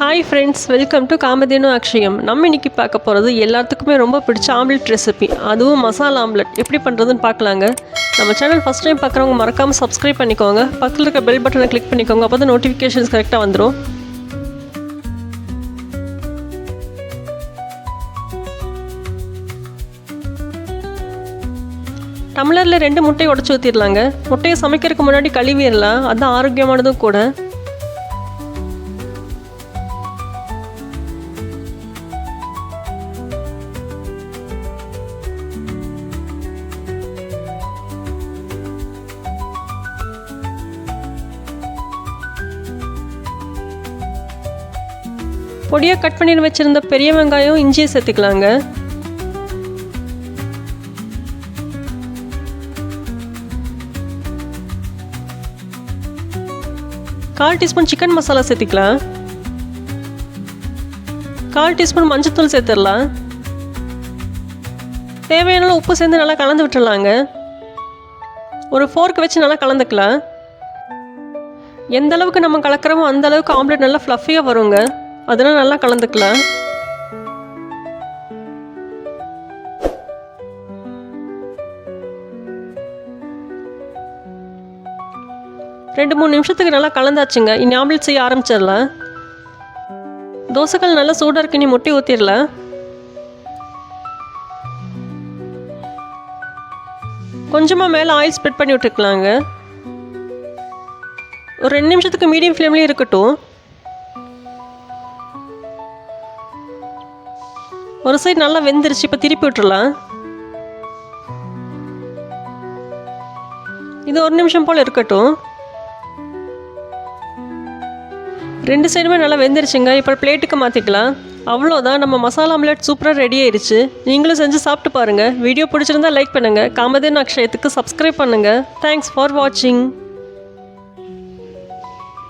Hi friends welcome to Kamadhenu Akshayam நம்ம இன்னைக்கு பார்க்க போகிறது எல்லாத்துக்குமே ரொம்ப பிடிச்ச ஆம்லெட் ரெசிபி அதுவும் மசாலா ஆம்லெட் எப்படி பண்ணுறதுன்னு பார்க்கலாங்க. நம்ம சேனல் ஃபஸ்ட் டைம் பார்க்குறவங்க மறக்காமல் சப்ஸ்கிரைப் பண்ணிக்கோங்க. பக்கத்தில் இருக்க பெல் பட்டனை கிளிக் பண்ணிக்கோங்க. அப்போ தான் நோட்டிஃபிகேஷன்ஸ் கரெக்டாக வந்துடும் டம்ளரில் ரெண்டு முட்டையை உடச்சி ஊற்றிடலாங்க முட்டையை சமைக்கிறதுக்கு முன்னாடி கழுவிடலாம் அதுதான் ஆரோக்கியமானதும் கூட. பொடியாக கட் பண்ணி வச்சுருந்த பெரிய வெங்காயம் இஞ்சியை சேர்த்துக்கலாங்க. கால் டீஸ்பூன் சிக்கன் மசாலா சேர்த்துக்கலாம். கால் டீஸ்பூன் மஞ்சத்தூள் சேர்த்துடலாம். தேவையான உப்பு சேர்ந்து நல்லா கலந்து விட்டுடலாங்க. ஒரு ஃபோர்க் வச்சு நல்லா கலந்துக்கலாம். எந்த அளவுக்கு நம்ம கலக்கிறோமோ அந்த அளவுக்கு ஆம்லெட் நல்லா ஃப்ளஃபியாக வருங்க. அதெல்லாம் நல்லா கலந்துக்கலாம். ரெண்டு மூணு நிமிஷத்துக்கு நல்லா கலந்தாச்சுங்க. இனி ஆம்லெட் செய்ய ஆரம்பிச்சிடலாம். தோசைக்கல் நல்லா சூடாக இருக்கு. நீ முட்டை ஊற்றிடலாம் கொஞ்சமாக மேலே ஆயில் ஸ்ப்ரெட் பண்ணி விட்டுருக்கலாங்க ஒரு ரெண்டு நிமிஷத்துக்கு மீடியம் ஃப்ளேம்லேயும் இருக்கட்டும். ஒரு சைடு நல்லா வெந்துருச்சு இப்போ திருப்பி விட்டுறலாம். இது ஒரு நிமிஷம் போல் இருக்கட்டும். ரெண்டு சைடுமே நல்லா வெந்துருச்சுங்க. இப்போ பிளேட்டுக்கு மாற்றிக்கலாம் அவ்வளோதான் நம்ம மசாலா அம்லேட் சூப்பராக ரெடி ஆயிடுச்சு நீங்களும் செஞ்சு சாப்பிட்டு பாருங்கள் வீடியோ பிடிச்சிருந்தா லைக் பண்ணுங்கள் காமதேன் அக்ஷயத்துக்கு சப்ஸ்கிரைப் பண்ணுங்கள் தேங்க்ஸ் ஃபார் வாட்சிங்